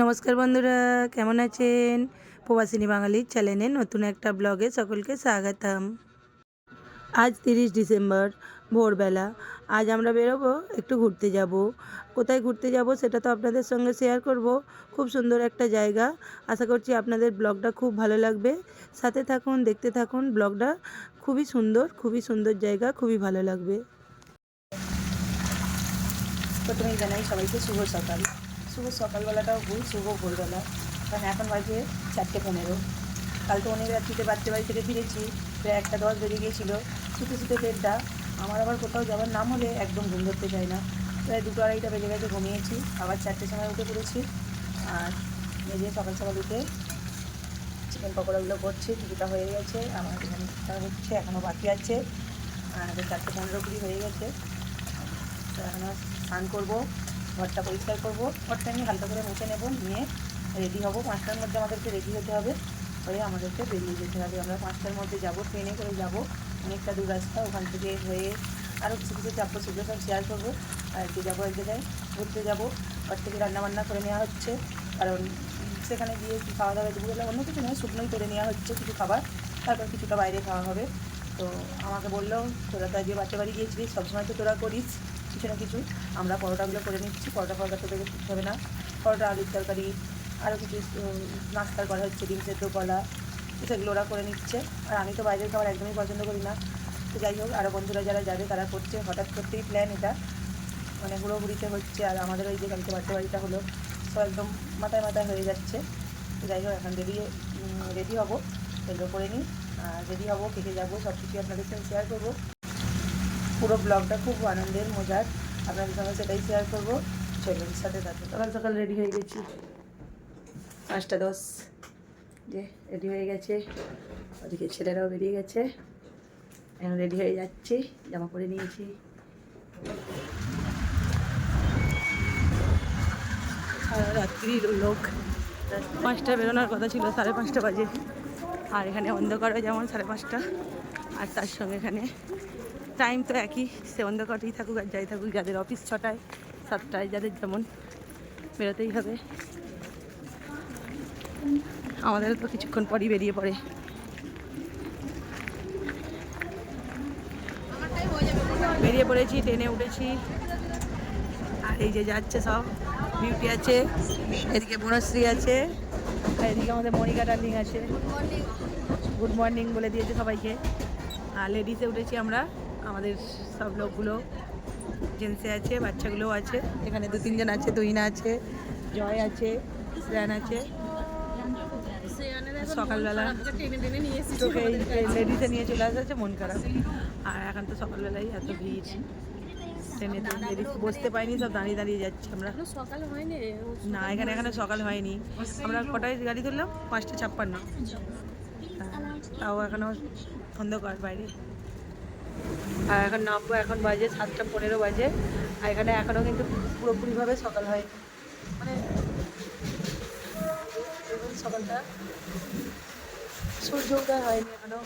নমস্কার বন্ধুরা, কেমন আছেন? প্রবাসিনী বাঙালির চ্যানেলে নতুন একটা ব্লগে সকলকে স্বাগতম। আজ তিরিশ ডিসেম্বর, ভোরবেলা। আজ আমরা বেরোবো, একটু ঘুরতে যাব। কোথায় ঘুরতে যাব সেটা তো আপনাদের সঙ্গে শেয়ার করব। খুব সুন্দর একটা জায়গা। আশা করছি আপনাদের ব্লগটা খুব ভালো লাগবে। সাথে থাকুন, দেখতে থাকুন, ব্লগটা খুবই সুন্দর খুবই সুন্দর জায়গা, খুবই ভালো লাগবে। প্রথমেই জানাই সবাইকে শুভ সকাল। শুভ সকালবেলাটাও ভুল, শুভ ভোরবেলা। কারণ এখন বাজে চারটে পনেরো। কাল তো অনেক রাত্রিতে বাচ্চা বাড়ি থেকে ফিরেছি, প্রায় একটা দশ বেজে গিয়েছিল। শুতে শুতে দেড়টা আমার আবার কোথাও যাওয়ার নাম হলে একদম ঘুম ধরতে চায় না। প্রায় দুটো আড়াইটা বেজে গেছে ঘুমিয়েছি, আবার চারটের সময় উঠে পড়েছি। আর যে সকাল সকাল উঠে চিকেন পকোড়াগুলো করছি কিছুটা হয়ে গেছে, আমার এখানে হচ্ছে এখনও বাকি আছে। আর চারটে পনেরো কুড়ি হয়ে গেছে। তো এখন স্নান করব। ঘরটা পরিষ্কার করব। ঘরটা আমি হালকা করে মুছে নেব, নিয়ে রেডি হব। পাঁচটার মধ্যে আমাদেরকে রেডি হতে হবে। হয়ে আমাদেরকে বেরিয়ে যেতে হবে। আমরা পাঁচটার মধ্যে যাব ট্রেনে করে যাব। অনেকটা দূর রাস্তা, ওখান থেকে হয়ে আরও কিছু কিছু চাপড় সেগুলো সব শেয়ার করব। আর কি যাব এক জায়গায়, ঘুরতে যাব। ঘর থেকে রান্নাবান্না করে নেওয়া হচ্ছে। কারণ সেখানে গিয়ে খাওয়া দাওয়া, দুপুরবেলা অন্য কিছু নয়, শুকনোই করে নেওয়া হচ্ছে কিছু খাবার। তারপর কিছুটা বাইরে খাওয়া হবে। তো আমাকে বলল, তোরা তো আজকে বাচ্চা বাড়ি গিয়েছিলিস, সবসময় তো তোরা করিস। কিছু না কিছু। আমরা পরোটাগুলো করে নিচ্ছি। পরোটা পরোটা তো দেখে হবে না। পরোটা, আলুর তরকারি আরও কিছু নাস্তার করা হচ্ছে, ডিম সেদ্ধ কলা, সেগুলো ওরা করে নিচ্ছে। আর আমি তো বাইরের খাবার একদমই পছন্দ করি না। তো যাই হোক আরও বন্ধুরা যারা যাবে, তারা করছে। হঠাৎ করতেই প্ল্যান এটা। মানে হুড়োহুড়িতে হচ্ছে। আর আমাদের ওই যে কালকে বাচ্চা বাড়িটা হলো সব একদম মাথায় মাথায় হয়ে যাচ্ছে। তো যাই হোক, এখন রেডি রেডি হব। সেগুলো করে নিই। আর রেডি হব কেটে যাব সব কিছু আপনাদের সঙ্গে শেয়ার করব। পুরো ব্লগটা খুব আনন্দের, মজার। আপনাদের সঙ্গে সেটাই শেয়ার করব। চলুন, সাথে থাকুন। সকাল সকাল রেডি হয়ে গেছি। পাঁচটা দশ। যে রেডি হয়ে গেছে। ওদিকে ছেলেরাও বেরিয়ে গেছে। এখন রেডি হয়ে যাচ্ছি, জামা পরে নিয়েছি। রাত্রির লোক। পাঁচটা বেরোনোর কথা ছিল, সাড়ে পাঁচটা বাজে। আর এখানে অন্ধকারও যেমন সাড়ে পাঁচটা। আর তার সঙ্গে এখানে টাইম তো একই, সে অন্ধকারই থাকুক আর যাই থাকুক, যাদের অফিস ছটায়, সাতটায়, যাদের যেমন বেরোতেই হবে। আমাদের তো কিছুক্ষণ পরই বেরিয়ে পড়ে। বেরিয়ে পড়েছি, ট্রেনে উঠেছি। আর এই যে যাচ্ছে সব, বিউটি আছে, এদিকে বনশ্রী আছে, আর এদিকে আমাদের মনিকা ডার্লিং আছে। গুড মর্নিং বলে দিয়েছে সবাইকে। আর লেডিসে উঠেছি আমরা। আমাদের সব লোকগুলো জেন্টসে আছে বাচ্চাগুলোও আছে। এখানে দু তিনজন আছে তুহিনা আছে জয় আছে শ্রেয়ান আছে। সকালবেলা তোকে লেডিসে নিয়ে চলে আসা মন খারাপ। আর এখন তো সকালবেলায় এত ভিড়। ট্রেনে বসতে পাইনি সব দাঁড়িয়ে দাঁড়িয়ে যাচ্ছি আমরা। সকাল হয়নি। না এখানে এখানে সকাল হয়নি। আমরা কটায় গাড়ি ধরলাম? পাঁচটা ছাপ্পান্ন। তাও এখনও অন্ধকার বাইরে। আর এখন নামবো, এখন বাজে সাতটা পনেরো বাজে। আর এখানে এখনও কিন্তু পুরোপুরিভাবে সকাল হয়। মানে সকালটা সূর্য উদয় হয়নি এখনও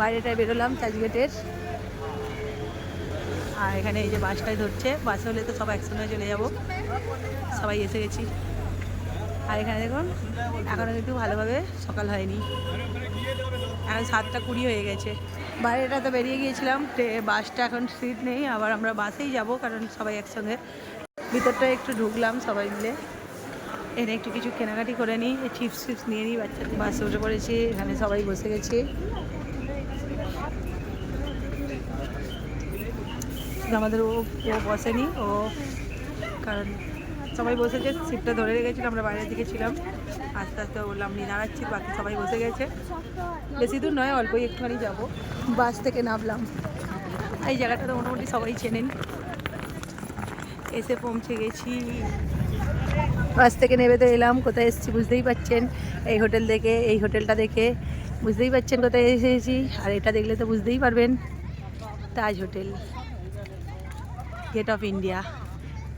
বাইরেটায় বেরোলাম চার্চগেটের আর এখানে এই যে বাসটাই ধরছে, বাসে হলে তো সব একসঙ্গে চলে যাব। সবাই এসে গেছি। আর এখানে দেখুন এখনও কিন্তু ভালোভাবে সকাল হয়নি। এখন সাতটা কুড়ি হয়ে গেছে। বাইরেটা তো বেরিয়ে গিয়েছিলাম বাসটা এখন সিট নেই, আবার আমরা বাসেই যাব, কারণ সবাই একসঙ্গে। ভিতরটা একটু ঢুকলাম সবাই মিলে। এনে একটু কিছু কেনাকাটি করে নিই চিপস চিপস নিয়ে নিই বাচ্চাদের বাসে উঠে পড়েছি, এখানে সবাই বসে গেছি। আমাদের ও ও বসেনি, ও, কারণ সবাই বসেছে সিটটা ধরে রেখেছিল, আমরা বাইরে দিকে ছিলাম। আস্তে আস্তে বললাম আমি দাঁড়াচ্ছি বাকি সবাই বসে গেছে। বেশি দূর নয়, অল্পই একটুখানি যাব। বাস থেকে নামলাম। এই জায়গাটা তো মোটামুটি সবাই চেনেন। এসে পৌঁছে গেছি। বাস থেকে নেবে তো এলাম, কোথায় এসেছি বুঝতেই পাচ্ছেন। এই হোটেল দেখে, এই হোটেলটা দেখে বুঝতেই পাচ্ছেন কোথায় এসেছি আর এটা দেখলে তো বুঝতেই পারবেন, Taj hotel, gate of India.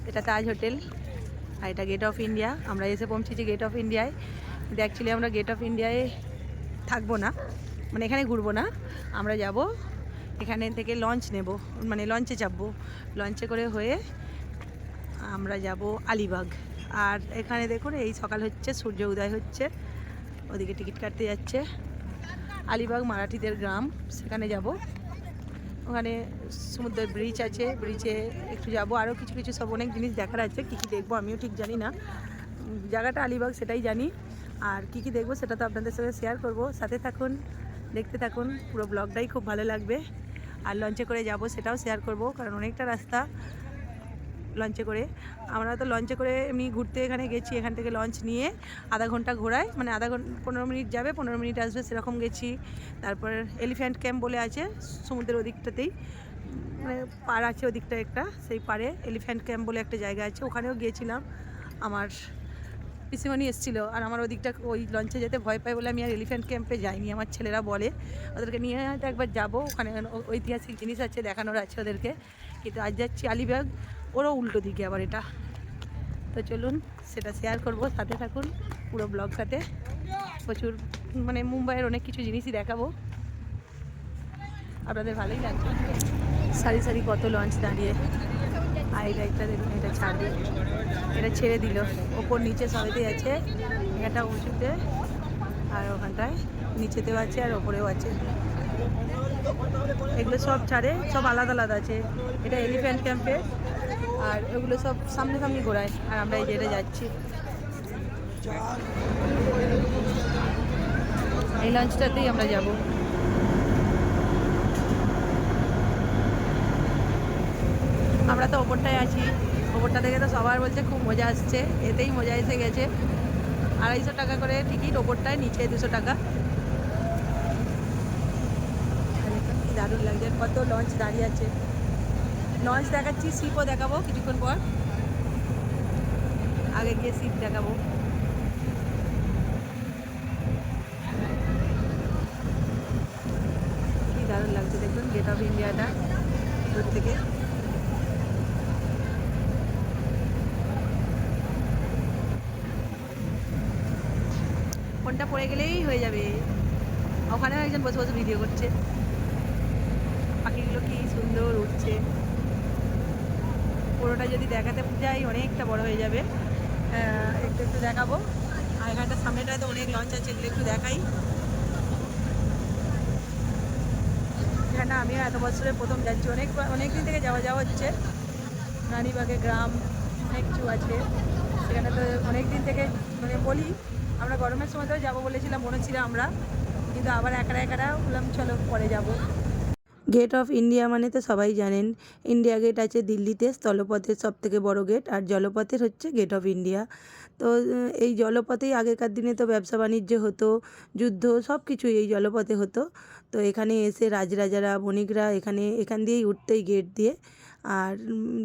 এটা তাজ হোটেল। আর এটা গেট অফ ইন্ডিয়া আমরা এসে পৌঁছেছি গেট অফ ইন্ডিয়ায় কিন্তু অ্যাকচুয়ালি আমরা গেট অফ ইন্ডিয়ায় থাকব না। মানে এখানে ঘুরবো না। আমরা যাব, এখানে থেকে লঞ্চ নেব। মানে লঞ্চে চাপবো লঞ্চে করে হয়ে আমরা যাব আলিবাগ। আর এখানে দেখুন, এই সকাল হচ্ছে, সূর্য উদয় হচ্ছে। ওদিকে টিকিট কাটতে যাচ্ছে। আলিবাগ মারাঠিদের গ্রাম, সেখানে যাব। ওখানে সমুদ্রের ব্রিজ আছে ব্রিজে একটু যাব। আরও কিছু কিছু সব অনেক জিনিস দেখার আছে, কী কী দেখব আমিও ঠিক জানি না। জায়গাটা আলিবাগ সেটাই জানি। আর কী কী দেখব সেটা তো আপনাদের সাথে শেয়ার করব। সাথে থাকুন, দেখতে থাকুন, পুরো ব্লগটাই খুব ভালো লাগবে। আর লঞ্চে করে যাব সেটাও শেয়ার করব, কারণ অনেকটা রাস্তা। লঞ্চে করে। আমরা তো লঞ্চে করে এমনি ঘুরতে এখানে গেছি, এখান থেকে লঞ্চ নিয়ে আধা ঘণ্টা ঘোরায়। মানে আধা ঘণ্টা পনেরো মিনিট যাবে, পনেরো মিনিট আসবে, সেরকম গেছি। তারপর এলিফ্যান্ট ক্যাম্প বলে আছে, সমুদ্রের ওদিকটাতেই। মানে পাড় আছে ওদিকটা একটা, সেই পাড়ে এলিফ্যান্ট ক্যাম্প বলে একটা জায়গা আছে, ওখানেও গিয়েছিলাম। আমার পিসিমণি এসেছিল, আর আমার ওদিকটা ওই লঞ্চে যেতে ভয় পাই বলে আমি আর এলিফ্যান্ট ক্যাম্পে যাইনি, আমার ছেলেরা বলে। ওদেরকে নিয়ে হয়তো একবার যাব, ওখানে ঐতিহাসিক জিনিস আছে দেখানোর আছে ওদেরকে। কিন্তু আজ যাচ্ছি আলিবাগ ওরও উল্টো দিকে আবার এটা। তো চলুন সেটা শেয়ার করব, সাথে থাকুন পুরো ব্লগটাতে প্রচুর মানে মুম্বাইয়ের অনেক কিছু জিনিসই দেখাবো। আপনাদের ভালোই লাগবে। সারি সারি কত লঞ্চ দাঁড়িয়ে। আর এই দেখুন, এটা ছাড়বে এটা ছেড়ে দিল। ওপর নিচে সবেতেই আছে। এটা উঁচুতে, আর ওখানটায় নিচেতেও আছে আর ওপরেও আছে। এগুলো সব ছাড়ে, সব আলাদা আলাদা আছে। এটা এলিফ্যান্ট ক্যাম্পে আর এগুলো সব সামনে সামনে ঘোরায়, আর আমরা এই যেটা যাচ্ছি। এই লঞ্চটাতেই আমরা যাব। আমরা তো ওপরটায় আছি। ওপরটা থেকে তো সবার বলছে খুব মজা আসছে, এতেই মজা এসে গেছে। আড়াইশো টাকা করে টিকিট, ওপরটায় নিচে দুশো টাকা। দারুণ লাগছে, কত লঞ্চ দাঁড়িয়ে আছে। লঞ্চ দেখাচ্ছি শিপও দেখাবো কিছুক্ষণ পর। আগে গিয়ে শিপ দেখাবো। কি দারুণ লাগছে দেখুন গেট অফ ইন্ডিয়াটা দূর থেকে। ফোনটা পড়ে গেলেই হয়ে যাবে। ওখানেও একজন বসে বসে ভিডিও করছে। পাখিগুলো কি সুন্দর উঠছে পুরোটা যদি দেখাতে যাই, অনেকটা বড় হয়ে যাবে। একটু একটু দেখাবো। আর এখানটা সামনেটায় তো অনেক লঞ্চ আছে, এগুলো একটু দেখাই। এখানে আমিও এত বছরে প্রথম যাচ্ছি। অনেক অনেক দিন থেকে যাওয়া যাওয়া হচ্ছে। রানীবাগে গ্রাম অনেক কিছু আছে। সেখানে তো অনেক দিন থেকে মানে বলি, আমরা গরমের সময়তেও যাব বলেছিলাম মনে ছিল আমরা। কিন্তু আবার একা একারা বললাম, চলো পরে যাব। গেট অফ ইন্ডিয়া মানে তো সবাই জানেন। ইন্ডিয়া গেট আছে দিল্লিতে, স্থলপথের সব থেকে বড়ো গেট, আর জলপথের হচ্ছে গেট অফ ইন্ডিয়া। তো, এই জলপথেই আগেকার দিনে তো ব্যবসা বাণিজ্য হতো, যুদ্ধ সব কিছুই এই জলপথে হতো। তো এখানে এসে রাজরাজারা, বণিকরা এখানে, এখান দিয়েই উঠতেই গেট দিয়ে। আর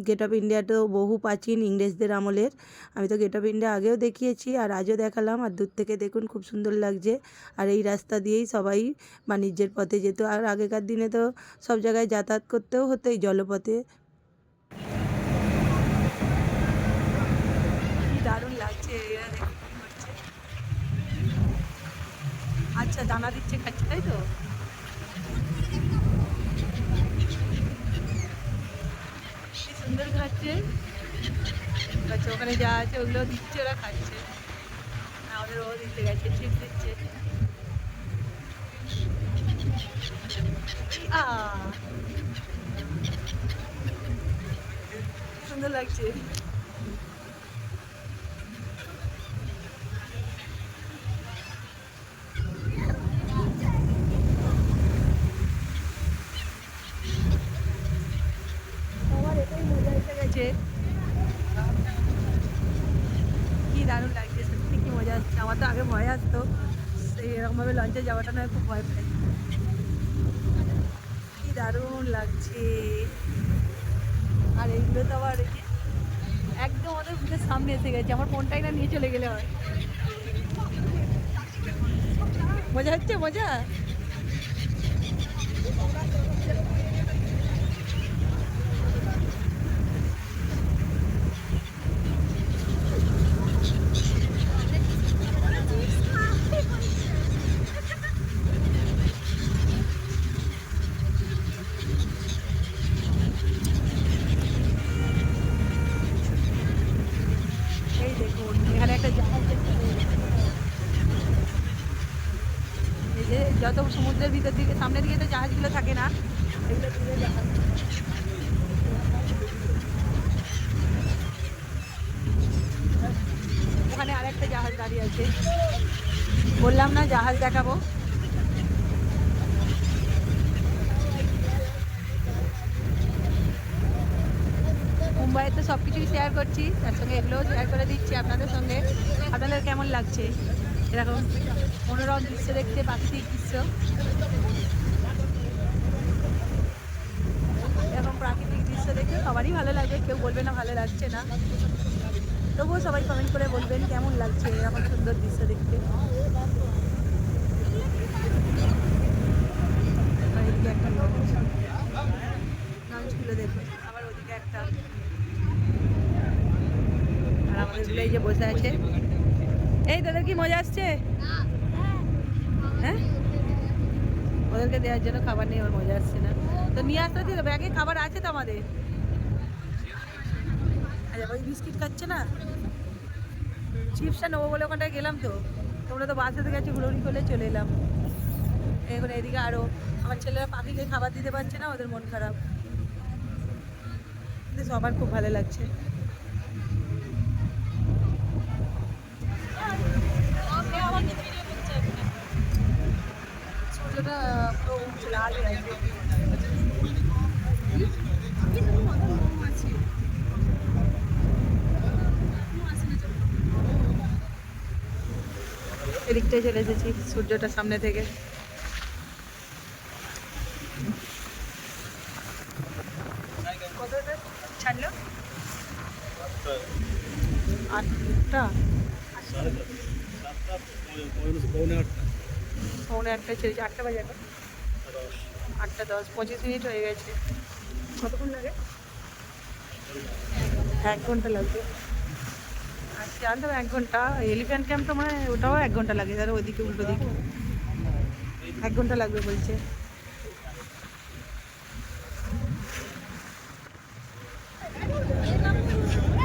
গেট অফ ইন্ডিয়া তো বহু প্রাচীন ইংরেজদের আমলের। আমি তো গেট অফ ইন্ডিয়া আগেও দেখিয়েছি আর আজও দেখালাম। আর দূর থেকে দেখুন খুব সুন্দর লাগছে। আর এই রাস্তা দিয়েই সবাই বাণিজ্যের পথে যেত। আর আগেকার দিনে তো সব জায়গায় যাতায়াত করতেও হতো এই জলপথে। দারুণ লাগছে। আচ্ছা দানা দিচ্ছে খাচ্ছে তাই তো? সুন্দর খাচ্ছে। আচ্ছা ওখানে যা আছে ওগুলো দিচ্ছে, ওরা খাচ্ছে। আমাদের ও দিতে গেছে ঠিক দিচ্ছে! সুন্দর লাগছে আমার এটাই মজা এসে গেছে কি দারুণ লাগছে সত্যি কি মজা আসছে আমার তো আগে ভয় আসতো সেই এরকমভাবে লঞ্চে যাওয়াটা নয়, খুব ভয় পাই। কি দারুণ লাগছে। আর এইগুলো তো আবার একদম আমাদের বুকের সামনে এসে গেছে, আমার ফোনটাই না নিয়ে চলে গেলে হয়। মজা হচ্ছে, মজা? যত সমুদ্রের ভিতর দিকে, সামনের দিকে তো জাহাজগুলো থাকে না। ওখানে আরেকটা জাহাজ দাঁড়িয়ে আছে। বললাম না, জাহাজ দেখাবো। মুম্বাইয়ে তো সব কিছুই শেয়ার করছি, তার সঙ্গে এগুলোও শেয়ার করে দিচ্ছি আপনাদের সঙ্গে। আপনাদের কেমন লাগছে? এরকম। মনোরম দৃশ্য দেখতে প্রাকৃতিক দৃশ্য এরকম প্রাকৃতিক দৃশ্য দেখতে সবারই ভালো লাগে, কেউ বলবে না ভালো লাগছে না। তবুও সবাই কমেন্ট করে বলবেন কেমন লাগছে এরকম সুন্দর দৃশ্য দেখতে। একটা লঞ্চ লঞ্চগুলো দেখুন আবার ওদিকে একটা। আর এই যে বসে আছে। এই, তোদের কি মজা আসছে? হ্যাঁ ওদেরকে দেওয়ার জন্য খাবার নিয়ে ওর মজা আসছে না। তো নিয়ে আসতে তো ব্যাগে খাবার আছে তো আমাদের। আচ্ছা ওই বিস্কিট খাচ্ছে না? চিপসটা নেব বলে ওখানটায় গেলাম তো। তোমরা তো বাসাতে গেছে হুড়োড়ি করলে চলে এলাম। এখন এদিকে আরও আমার ছেলেরা পাখিকে খাবার দিতে পারছে না, ওদের মন খারাপ। সবার খুব ভালো লাগছে। সূর্যটা লাল এদিকটায় চলে এসেছি সূর্যটা সামনে থেকে। কতটা ছাড়লো? আটটা? পৌনে আটটা। ছেড়েছি আটটা বাজে আটটা দশ পঁচিশ মিনিট হয়ে গেছে কতক্ষণ লাগে এক ঘণ্টা লাগবে আর জানতাম এক ঘণ্টা এলিফ্যান্ট ক্যাম্প তো মানে ওটাও এক ঘণ্টা লাগে তাহলে ওইদিকে উল্টো দিকে এক ঘণ্টা লাগবে বলছে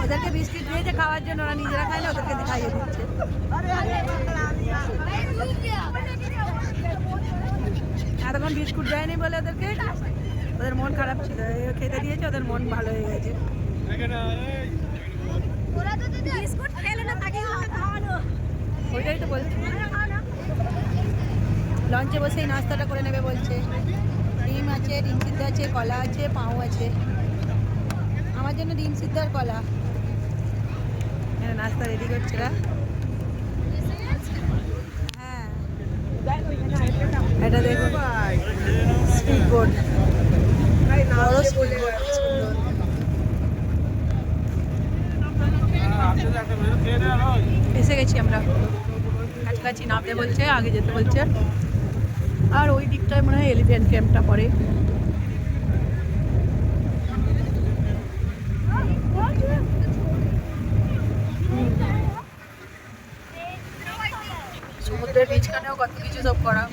ওদেরকে বিস্কিট দিয়েছে খাওয়ার জন্য ওরা নিজেরা না ওদেরকে খাইয়ে দিচ্ছে এতক্ষণ বিস্কুট দেয়নি বলে ওদেরকে। ওদের মন খারাপ ছিল খেতে দিয়েছে ওদের মন ভালো হয়ে গেছে। ওরা তো যদি বিস্কুট খেলে না খাওয়ানো। ওইটাই তো বলছি। লঞ্চে বসেই নাস্তাটা করে নেবে বলছে। ডিম আছে ডিম সিদ্ধ আছে কলা আছে পাও আছে। আমার জন্য ডিম সিদ্ধ আর কলা। এখানে নাস্তা রেডি করছে হ্যাঁ। এটা দেখুন স্পিড বোর্ড বড় স্পিড বোর্ড এসে গেছি আমরা। কাছাকাছি নামতে বলছে আগে যেতে বলছে। আর ওই দিকটায় মনে হয় এলিফ্যান্ট ক্যাম্পটা পড়ে। সমুদ্রের বীজখানেও কত কিছু সব করা।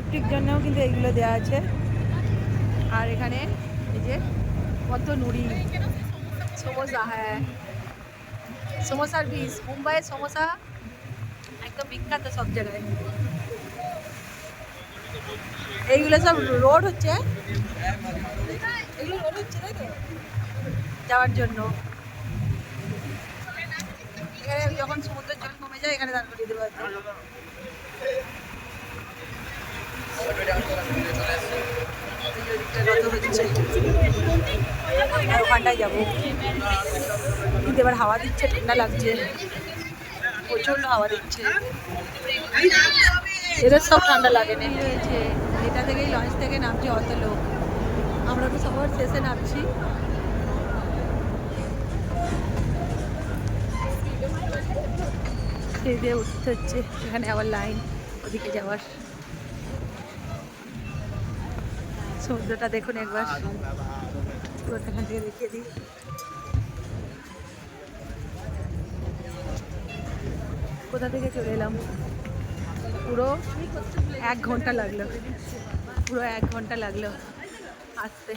সেফটির জন্যও কিন্তু এইগুলো দেওয়া আছে। আর এখানে এই যে কত নুড়ি। সমোসা হ্যাঁ। সমোসার বীজ মুম্বাইয়ের সমোসা একদম বিখ্যাত সব জায়গায়। এইগুলো সব রোড হচ্ছে। এগুলো রোড হচ্ছে, তাই তো? যাওয়ার জন্য। এখানে যখন সমুদ্রের জল কমে যায়, এখানে দাঁড় করিয়ে দেবো হয়তো আর ওখানটায় যাব। কিন্তু এবার হাওয়া দিচ্ছে, ঠান্ডা লাগছে। প্রচণ্ড হাওয়া দিচ্ছে। এদের সব ঠান্ডা লাগে না। রয়েছে এটা থেকেই লঞ্চ থেকে নামছে অত লোক। আমরা তো সবার শেষে নামছি। দিয়ে উঠতে হচ্ছে। এখানে আবার লাইন, ওদিকে যাওয়ার। সমুদ্রটা দেখুন একবার। পুরো এখান থেকে দেখিয়ে দিই কোথা থেকে চলে এলাম? পুরো এক ঘণ্টা লাগল। পুরো এক ঘণ্টা লাগল আসতে।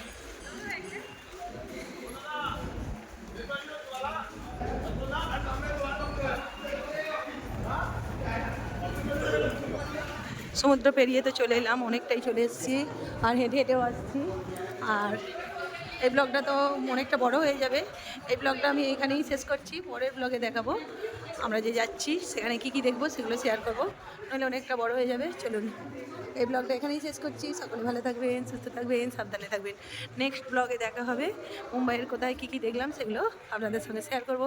সমুদ্র পেরিয়ে তো চলে এলাম, অনেকটাই চলে এসেছি। আর হেঁটে হেঁটেও আসছি। আর এই ব্লগটা তো অনেকটা বড় হয়ে যাবে। এই ব্লগটা আমি এখানেই শেষ করছি, পরের ব্লগে দেখাবো। আমরা যে যাচ্ছি, সেখানে কি কি দেখব সেগুলো শেয়ার করব। নাহলে অনেকটা বড় হয়ে যাবে, চলুন। এই ব্লগটা এখানেই শেষ করছি। সকলে ভালো থাকবেন, সুস্থ থাকবেন, সাবধানে থাকবেন। নেক্সট ব্লগে দেখা হবে। মুম্বাইয়ের কোথায় কী কী দেখলাম সেগুলো আপনাদের সঙ্গে শেয়ার করব।